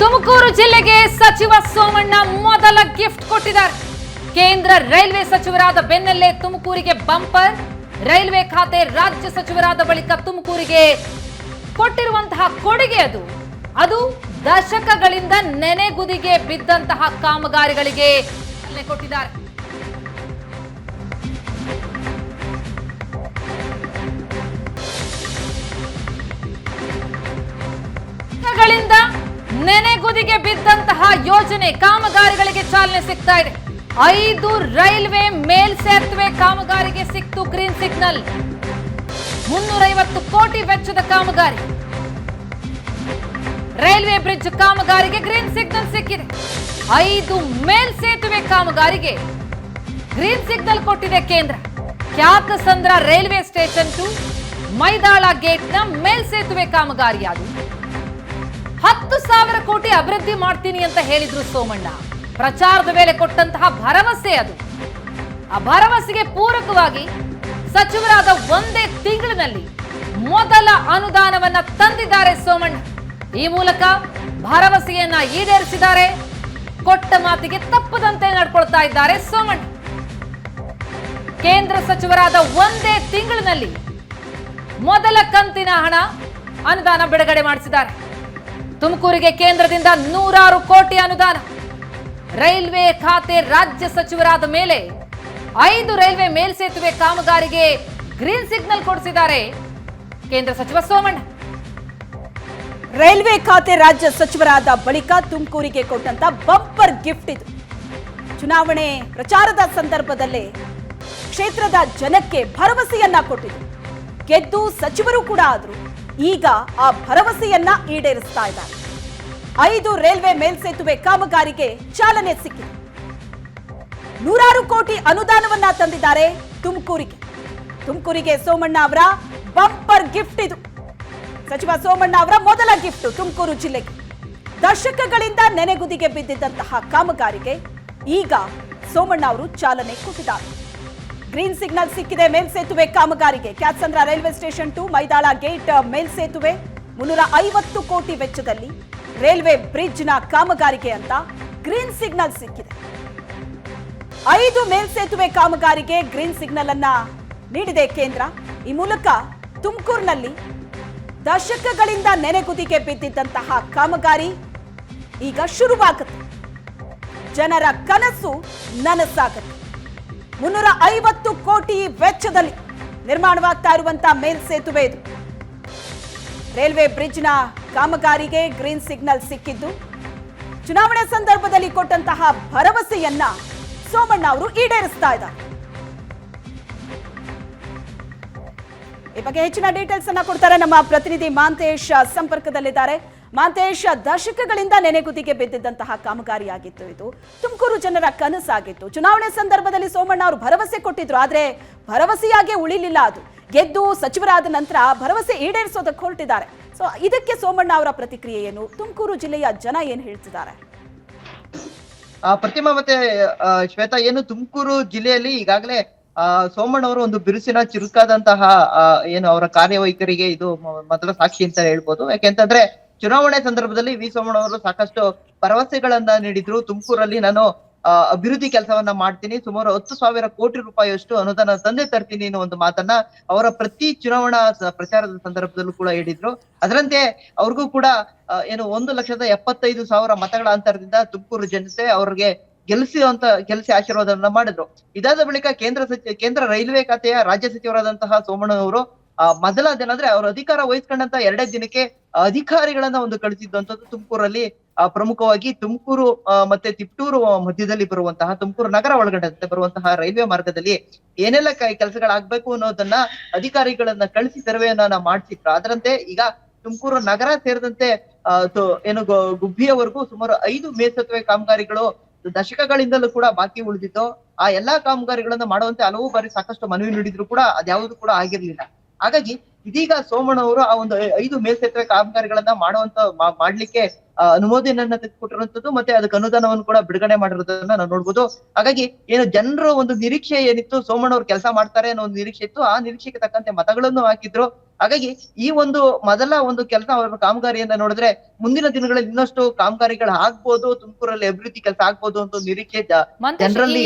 ತುಮಕೂರು ಜಿಲ್ಲೆಗೆ ಸಚಿವ ಸೋಮಣ್ಣ ಮೊದಲ ಗಿಫ್ಟ್ ಕೊಟ್ಟಿದ್ದಾರೆ. ಕೇಂದ್ರ ರೈಲ್ವೆ ಸಚಿವರಾದ ಬೆನ್ನಲ್ಲೇ ತುಮಕೂರಿಗೆ ಬಂಪರ್, ರೈಲ್ವೆ ಖಾತೆ ರಾಜ್ಯ ಸಚಿವರಾದ ಬಳಿಕ ತುಮಕೂರಿಗೆ ಕೊಟ್ಟಿರುವಂತಹ ಕೊಡುಗೆ ಅದು. ಅದು ದಶಕಗಳಿಂದ ನೆನೆಗುದಿಗೆ ಬಿದ್ದಂತಹ ಕಾಮಗಾರಿಗಳಿಗೆ ಕೊಟ್ಟಿದ್ದಾರೆ. ನೆನೆಗುದಿಗೆ ಬಿದ್ದಂತಹ ಯೋಜನೆ ಕಾಮಗಾರಿಗಳಿಗೆ ಚಾಲನೆ ಸಿಗ್ತಾ ಇದೆ. ಐದು ರೈಲ್ವೆ ಮೇಲ್ಸೇತುವೆ ಕಾಮಗಾರಿಗೆ ಸಿಕ್ತು ಗ್ರೀನ್ ಸಿಗ್ನಲ್. ಮುನ್ನೂರೈವತ್ತು ಕೋಟಿ ವೆಚ್ಚದ ಕಾಮಗಾರಿ. ರೈಲ್ವೆ ಬ್ರಿಡ್ಜ್ ಕಾಮಗಾರಿಗೆ ಗ್ರೀನ್ ಸಿಗ್ನಲ್ ಸಿಕ್ಕಿದೆ. ಐದು ಮೇಲ್ಸೇತುವೆ ಕಾಮಗಾರಿಗೆ ಗ್ರೀನ್ ಸಿಗ್ನಲ್ ಕೊಟ್ಟಿದೆ ಕೇಂದ್ರ. Kyakasandra railway station to Maidala ಗೇಟ್ನ ಮೇಲ್ಸೇತುವೆ ಕಾಮಗಾರಿಯಾಗಿದೆ. ಹತ್ತು ಸಾವಿರ ಕೋಟಿ ಅಭಿವೃದ್ಧಿ ಮಾಡ್ತೀನಿ ಅಂತ ಹೇಳಿದ್ರು ಸೋಮಣ್ಣ. ಪ್ರಚಾರದ ಮೇಲೆ ಕೊಟ್ಟಂತಹ ಭರವಸೆ ಅದು. ಆ ಭರವಸೆಗೆ ಪೂರಕವಾಗಿ ಸಚಿವರಾದ ಒಂದೇ ತಿಂಗಳಿನಲ್ಲಿ ಮೊದಲ ಅನುದಾನವನ್ನ ತಂದಿದ್ದಾರೆ ಸೋಮಣ್ಣ. ಈ ಮೂಲಕ ಭರವಸೆಯನ್ನ ಈಡೇರಿಸಿದ್ದಾರೆ. ಕೊಟ್ಟ ಮಾತಿಗೆ ತಪ್ಪದಂತೆ ನಡ್ಕೊಳ್ತಾ ಇದ್ದಾರೆ ಸೋಮಣ್ಣ. ಕೇಂದ್ರ ಸಚಿವರಾದ ಒಂದೇ ತಿಂಗಳಿನಲ್ಲಿ ಮೊದಲ ಕಂತಿನ ಹಣ ಅನುದಾನ ಬಿಡುಗಡೆ ಮಾಡಿಸಿದ್ದಾರೆ. ತುಮಕೂರಿಗೆ ಕೇಂದ್ರದಿಂದ ನೂರಾರು ಕೋಟಿ ಅನುದಾನ. ರೈಲ್ವೆ ಖಾತೆ ರಾಜ್ಯ ಸಚಿವರಾದ ಮೇಲೆ ಐದು ರೈಲ್ವೆ ಮೇಲ್ಸೇತುವೆ ಕಾಮಗಾರಿಗೆ ಗ್ರೀನ್ ಸಿಗ್ನಲ್ ಕೊಡಿಸಿದ್ದಾರೆ ಕೇಂದ್ರ ಸಚಿವ ಸೋಮಣ್ಣ. ರೈಲ್ವೆ ಖಾತೆ ರಾಜ್ಯ ಸಚಿವರಾದ ಬಳಿಕ ತುಮಕೂರಿಗೆ ಕೊಟ್ಟಂತ ಬಂಪರ್ ಗಿಫ್ಟ್ ಇದು. ಚುನಾವಣೆ ಪ್ರಚಾರದ ಸಂದರ್ಭದಲ್ಲೇ ಕ್ಷೇತ್ರದ ಜನಕ್ಕೆ ಭರವಸೆಯನ್ನ ಕೊಟ್ಟಿದೆ. ಗೆದ್ದು ಸಚಿವರು ಕೂಡ ಆದ್ರು. ಈಗ ಆ ಭರವಸೆಯನ್ನ ಈಡೇರಿಸ್ತಾ ಇದ್ದಾರೆ. ಐದು ರೈಲ್ವೆ ಮೇಲ್ಸೇತುವೆ ಕಾಮಗಾರಿಗೆ ಚಾಲನೆ ಸಿಕ್ಕಿದೆ. ನೂರಾರು ಕೋಟಿ ಅನುದಾನವನ್ನ ತಂದಿದ್ದಾರೆ ತುಮಕೂರಿಗೆ. ತುಮಕೂರಿಗೆ ಸೋಮಣ್ಣ ಅವರ ಬಂಪರ್ ಗಿಫ್ಟ್ ಇದು. ಸಚಿವ ಸೋಮಣ್ಣ ಅವರ ಮೊದಲ ಗಿಫ್ಟ್ ತುಮಕೂರು ಜಿಲ್ಲೆಗೆ. ದಶಕಗಳಿಂದ ನೆನೆಗುದಿಗೆ ಬಿದ್ದಿದ್ದಂತಹ ಕಾಮಗಾರಿಗೆ ಈಗ ಸೋಮಣ್ಣ ಅವರು ಚಾಲನೆ ಕೊಟ್ಟಿದ್ದಾರೆ. ಗ್ರೀನ್ ಸಿಗ್ನಲ್ ಸಿಕ್ಕಿದೆ ಮೇಲ್ಸೇತುವೆ ಕಾಮಗಾರಿಗೆ. Kyathsandra railway station to Maidala gate ಮೇಲ್ಸೇತುವೆ ಮುನ್ನೂರ ಐವತ್ತು ಕೋಟಿ ವೆಚ್ಚದಲ್ಲಿ ರೈಲ್ವೆ ಬ್ರಿಡ್ಜ್ನ ಕಾಮಗಾರಿಗೆ ಅಂತ ಗ್ರೀನ್ ಸಿಗ್ನಲ್ ಸಿಕ್ಕಿದೆ. ಐದು ಮೇಲ್ಸೇತುವೆ ಕಾಮಗಾರಿಗೆ ಗ್ರೀನ್ ಸಿಗ್ನಲ್ ಅನ್ನ ನೀಡಿದೆ ಕೇಂದ್ರ. ಈ ಮೂಲಕ ತುಮಕೂರಿನಲ್ಲಿ ದಶಕಗಳಿಂದ ನೆನೆಗುದಿಗೆ ಬಿದ್ದಿದ್ದಂತಹ ಕಾಮಗಾರಿ ಈಗ ಶುರುವಾಗುತ್ತೆ. ಜನರ ಕನಸು ನನಸಾಗುತ್ತೆ. ಮುನ್ನೂರ ಐವತ್ತು ಕೋಟಿ ವೆಚ್ಚದಲ್ಲಿ ನಿರ್ಮಾಣವಾಗ್ತಾ ಇರುವಂತಹ ಮೇಲ್ಸೇತುವೆ ಇದು. ರೈಲ್ವೆ ಬ್ರಿಡ್ಜ್ನ ಕಾಮಗಾರಿಗೆ ಗ್ರೀನ್ ಸಿಗ್ನಲ್ ಸಿಕ್ಕಿದ್ದು, ಚುನಾವಣೆ ಸಂದರ್ಭದಲ್ಲಿ ಕೊಟ್ಟಂತಹ ಭರವಸೆಯನ್ನ ಸೋಮಣ್ಣ ಅವರು ಈಡೇರಿಸ್ತಾ ಇದ್ದಾರೆ. ಈ ಬಗ್ಗೆ ಹೆಚ್ಚಿನ ಡೀಟೇಲ್ಸ್ ಅನ್ನ ಕೊಡ್ತಾರೆ ನಮ್ಮ ಪ್ರತಿನಿಧಿ ಮಾಂತೇಶ್ ಸಂಪರ್ಕದಲ್ಲಿದ್ದಾರೆ. ಮಾಂತೇಶ್ ದಶಕಗಳಿಂದ ನೆನೆಗುದಿಗೆ ಬಿದ್ದಿದ್ದಂತಹ ಕಾಮಗಾರಿಯಾಗಿತ್ತು ಇದು. ತುಮಕೂರು ಜನರ ಕನಸಾಗಿತ್ತು. ಚುನಾವಣೆ ಸಂದರ್ಭದಲ್ಲಿ ಸೋಮಣ್ಣ ಅವರು ಭರವಸೆ ಕೊಟ್ಟಿದ್ರು. ಆದ್ರೆ ಭರವಸೆಯಾಗೆ ಉಳಿಲಿಲ್ಲ ಅದು. ಗೆದ್ದು ಸಚಿವರಾದ ನಂತರ ಭರವಸೆ ಈಡೇರಿಸೋದಕ್ಕೆ ಹೊರಟಿದ್ದಾರೆ. ಸೊ ಇದಕ್ಕೆ ಸೋಮಣ್ಣ ಅವರ ಪ್ರತಿಕ್ರಿಯೆ ಏನು? ತುಮಕೂರು ಜಿಲ್ಲೆಯ ಜನ ಏನ್ ಹೇಳ್ತಿದ್ದಾರೆ? ಪ್ರತಿಮಾ ಮತ್ತೆ ಶ್ವೇತಾ, ಏನು ತುಮಕೂರು ಜಿಲ್ಲೆಯಲ್ಲಿ ಈಗಾಗಲೇ ಸೋಮಣ್ಣ ಅವರು ಒಂದು ಬಿರುಸಿನ ಚಿರುಕಾದಂತಹ ಏನು ಅವರ ಕಾರ್ಯವೈಖರಿಗೆ ಇದು ಮೊದಲ ಸಾಕ್ಷಿ ಅಂತ ಹೇಳ್ಬೋದು. ಯಾಕೆಂತಂದ್ರೆ ಚುನಾವಣೆ ಸಂದರ್ಭದಲ್ಲಿ ವಿ ಸೋಮಣ್ಣ ಅವರು ಸಾಕಷ್ಟು ಭರವಸೆಗಳನ್ನ ನೀಡಿದ್ರು. ತುಮಕೂರಲ್ಲಿ ನಾನು ಅಭಿವೃದ್ಧಿ ಕೆಲಸವನ್ನ ಮಾಡ್ತೀನಿ. ಸುಮಾರು ಹತ್ತು ಸಾವಿರ ಕೋಟಿ ರೂಪಾಯಿಯಷ್ಟು ಅನುದಾನ ತಂದೆ ತರ್ತೀನಿ ಅನ್ನೋ ಒಂದು ಮಾತನ್ನ ಅವರ ಪ್ರತಿ ಚುನಾವಣಾ ಪ್ರಚಾರದ ಸಂದರ್ಭದಲ್ಲೂ ಕೂಡ ಹೇಳಿದ್ರು. ಅದರಂತೆ ಅವ್ರಿಗೂ ಕೂಡ ಏನು ಒಂದು ಲಕ್ಷದ ಎಪ್ಪತ್ತೈದು ಸಾವಿರ ಮತಗಳ ಅಂತರದಿಂದ ತುಮಕೂರು ಜನತೆ ಅವ್ರಿಗೆ ಗೆಲ್ಸಿ ಅಂತ ಗೆಲ್ಲಿಸಿ ಆಶೀರ್ವಾದವನ್ನ ಮಾಡಿದ್ರು. ಇದಾದ ಬಳಿಕ ಕೇಂದ್ರ ಸಚಿವ ಕೇಂದ್ರ ರೈಲ್ವೆ ಖಾತೆಯ ರಾಜ್ಯ ಸಚಿವರಾದಂತಹ ಸೋಮಣ್ಣನವರು ಆ, ಮೊದಲ ದಿನ ಅಂದ್ರೆ ಅವ್ರ ಅಧಿಕಾರ ವಹಿಸ್ಕೊಂಡಂತ ಎರಡೇ ದಿನಕ್ಕೆ ಅಧಿಕಾರಿಗಳನ್ನ ಒಂದು ಕಳಿಸಿದ್ದಂಥದ್ದು ತುಮಕೂರಲ್ಲಿ ಪ್ರಮುಖವಾಗಿ ತುಮಕೂರು ಮತ್ತೆ ತಿಪ್ಟೂರು ಮಧ್ಯದಲ್ಲಿ ಬರುವಂತಹ ತುಮಕೂರು ನಗರ ಒಳಗಡೆ ಬರುವಂತಹ ರೈಲ್ವೆ ಮಾರ್ಗದಲ್ಲಿ ಏನೆಲ್ಲ ಕೆಲಸಗಳಾಗ್ಬೇಕು ಅನ್ನೋದನ್ನ ಅಧಿಕಾರಿಗಳನ್ನ ಕಳಿಸಿ ಸರ್ವೆಯನ್ನ ಮಾಡ್ಸಿದ್ರು. ಅದರಂತೆ ಈಗ ತುಮಕೂರು ನಗರ ಸೇರಿದಂತೆ ಏನು ಗುಬ್ಬಿಯವರೆಗೂ ಸುಮಾರು ಐದು ಮೇಲ್ಸೇತುವೆ ಕಾಮಗಾರಿಗಳು ದಶಕಗಳಿಂದಲೂ ಕೂಡ ಬಾಕಿ ಉಳಿದಿತ್ತು ಆ ಎಲ್ಲಾ ಕಾಮಗಾರಿಗಳನ್ನ ಮಾಡುವಂತೆ ಹಲವು ಬಾರಿ ಸಾಕಷ್ಟು ಮನವಿ ನೀಡಿದ್ರು ಕೂಡ ಅದ್ಯಾವುದು ಕೂಡ ಆಗಿರ್ಲಿಲ್ಲ. ಹಾಗಾಗಿ ಇದೀಗ ಸೋಮಣ್ಣ ಅವರು ಆ ಒಂದು ಐದು ಮೇಲ್ಸೇತುವೆ ಕಾಮಗಾರಿಗಳನ್ನ ಮಾಡುವಂತ ಮಾಡ್ಲಿಕ್ಕೆ ಅನುಮೋದನೆಯನ್ನ ತೆಗೆದುಕೊಟ್ಟಿರುವಂತದ್ದು ಮತ್ತೆ ಅದಕ್ಕೆ ಅನುದಾನವನ್ನು ಕೂಡ ಬಿಡುಗಡೆ ಮಾಡಿರೋದನ್ನ ನಾವು ನೋಡ್ಬೋದು. ಹಾಗಾಗಿ ಏನು ಜನರ ಒಂದು ನಿರೀಕ್ಷೆ ಏನಿತ್ತು ಸೋಮಣ್ಣ ಅವ್ರು ಕೆಲಸ ಮಾಡ್ತಾರೆ ಅನ್ನೋ ಒಂದು ನಿರೀಕ್ಷೆ ಇತ್ತು ಆ ನಿರೀಕ್ಷೆಗೆ ತಕ್ಕಂತೆ ಮತಗಳನ್ನು ಹಾಕಿದ್ರು. ಹಾಗಾಗಿ ಈ ಒಂದು ಮೊದಲ ಒಂದು ಕೆಲಸ ಅವರ ಕಾಮಗಾರಿಯನ್ನ ನೋಡಿದ್ರೆ ಮುಂದಿನ ದಿನಗಳಲ್ಲಿ ಇನ್ನಷ್ಟು ಕಾಮಗಾರಿಗಳು ಆಗ್ಬೋದು ತುಮಕೂರಲ್ಲಿ ಅಭಿವೃದ್ಧಿ ಕೆಲಸ ಆಗ್ಬೋದು ಅಂತ ನಿರೀಕ್ಷೆ ಜನರಲ್ಲಿ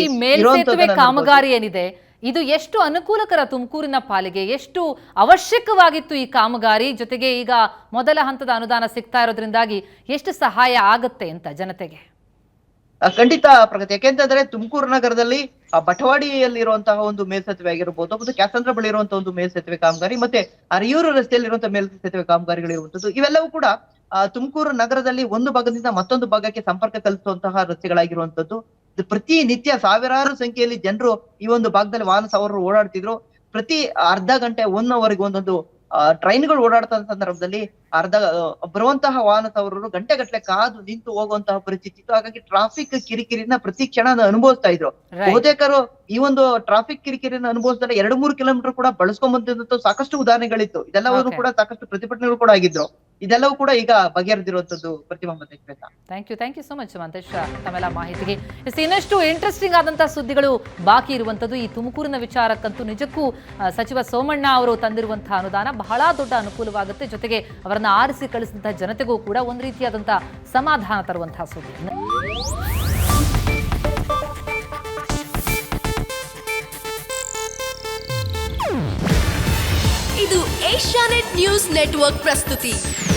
ಕಾಮಗಾರಿ ಏನಿದೆ? ಇದು ಎಷ್ಟು ಅನುಕೂಲಕರ ತುಮಕೂರಿನ ಪಾಲಿಗೆ? ಎಷ್ಟು ಅವಶ್ಯಕವಾಗಿತ್ತು ಈ ಕಾಮಗಾರಿ? ಜೊತೆಗೆ ಈಗ ಮೊದಲ ಹಂತದ ಅನುದಾನ ಸಿಗ್ತಾ ಇರೋದ್ರಿಂದಾಗಿ ಎಷ್ಟು ಸಹಾಯ ಆಗುತ್ತೆ ಅಂತ ಜನತೆಗೆ? ಖಂಡಿತ ಪ್ರಗತಿ. ಯಾಕೆಂತಂದ್ರೆ ತುಮಕೂರು ನಗರದಲ್ಲಿ ಬಟವಾಡಿಯಲ್ಲಿರುವಂತಹ ಒಂದು ಮೇಲ್ಸೇತುವೆ ಆಗಿರ್ಬೋದು, ಮತ್ತು ಕ್ಯಾಸಂದ್ರ ಬಳಿ ಇರುವಂತಹ ಒಂದು ಮೇಲ್ಸೇತುವೆ ಕಾಮಗಾರಿ, ಮತ್ತೆ ಅರಿಯೂರು ರಸ್ತೆಯಲ್ಲಿರುವಂತಹ ಮೇಲ್ಸೇತುವೆ ಕಾಮಗಾರಿಗಳಿರುವಂತದ್ದು ಇವೆಲ್ಲವೂ ಕೂಡ ತುಮಕೂರು ನಗರದಲ್ಲಿ ಒಂದು ಭಾಗದಿಂದ ಮತ್ತೊಂದು ಭಾಗಕ್ಕೆ ಸಂಪರ್ಕ ಕಲ್ಪಿಸುವಂತಹ ರಸ್ತೆಗಳಾಗಿರುವಂತದ್ದು ಪ್ರತಿ ನಿತ್ಯ ಸಾವಿರಾರು ಸಂಖ್ಯೆಯಲ್ಲಿ ಜನರು ಈ ಒಂದು ಭಾಗದಲ್ಲಿ ವಾಹನ ಸವಾರರು ಓಡಾಡ್ತಿದ್ರು. ಪ್ರತಿ ಅರ್ಧ ಗಂಟೆ ಒನ್ ಅವರ್ಗೆ ಒಂದೊಂದು ಟ್ರೈನ್ಗಳು ಓಡಾಡ್ತಾ ಸಂದರ್ಭದಲ್ಲಿ ಅರ್ಧ ಬರುವಂತಹ ವಾಹನ ಸವಾರರು ಗಂಟೆ ಗಟ್ಟಲೆ ಕಾದು ನಿಂತು ಹೋಗುವಂತಹ ಪರಿಸ್ಥಿತಿ ಇತ್ತು. ಹಾಗಾಗಿ ಟ್ರಾಫಿಕ್ ಕಿರಿಕಿರಿನ ಪ್ರತಿ ಕ್ಷಣ ಅನುಭವಿಸ್ತಾ ಇದ್ರು. ಬಹುತೇಕರು ಈ ಒಂದು ಟ್ರಾಫಿಕ್ ಕಿರಿಕಿರಿನ ಅನುಭವಿಸಿದ್ರೆ ಎರಡು ಮೂರು ಕಿಲೋಮೀಟರ್ ಕೂಡ ಬಳಸ್ಕೊಂಡ್ ಬಂದಿದ್ದು ಸಾಕಷ್ಟು ಉದಾಹರಣೆಗಳಿತ್ತು. ಇದೆಲ್ಲವನ್ನು ಕೂಡ ಸಾಕಷ್ಟು ಪ್ರತಿಭಟನೆಗಳು ಕೂಡ ಆಗಿದ್ರು. ಇದೆಲ್ಲವೂ ಕೂಡ ಈಗ ಬಗೆಹರಿದಿರುವಂತದ್ದು Prathibha thank you thank you so much Manthesh ತಮ್ಮೆಲ್ಲ ಮಾಹಿತಿಗೆ. ಇನ್ನಷ್ಟು ಇಂಟ್ರೆಸ್ಟಿಂಗ್ ಆದಂತಹ ಸುದ್ದಿಗಳು ಬಾಕಿ ಇರುವಂತದ್ದು ಈ ತುಮಕೂರಿನ ವಿಚಾರಕ್ಕಂತೂ ನಿಜಕ್ಕೂ ಸಚಿವ ಸೋಮಣ್ಣ ಅವರು ತಂದಿರುವಂತಹ ಅನುದಾನ ಬಹಳ ದೊಡ್ಡ ಅನುಕೂಲವಾಗುತ್ತೆ. ಜೊತೆಗೆ ಅವರನ್ನ ಆರಿಸಿ ಕಳಿಸಿದಂತಹ ಜನತೆಗೂ ಕೂಡ ಒಂದು ರೀತಿಯಾದಂತಹ ಸಮಾಧಾನ ತರುವಂತಹ ಸುದ್ದಿ. ಇದು ಏಷ್ಯಾನೆಟ್ ನ್ಯೂಸ್ ನೆಟ್ವರ್ಕ್ ಪ್ರಸ್ತುತಿ.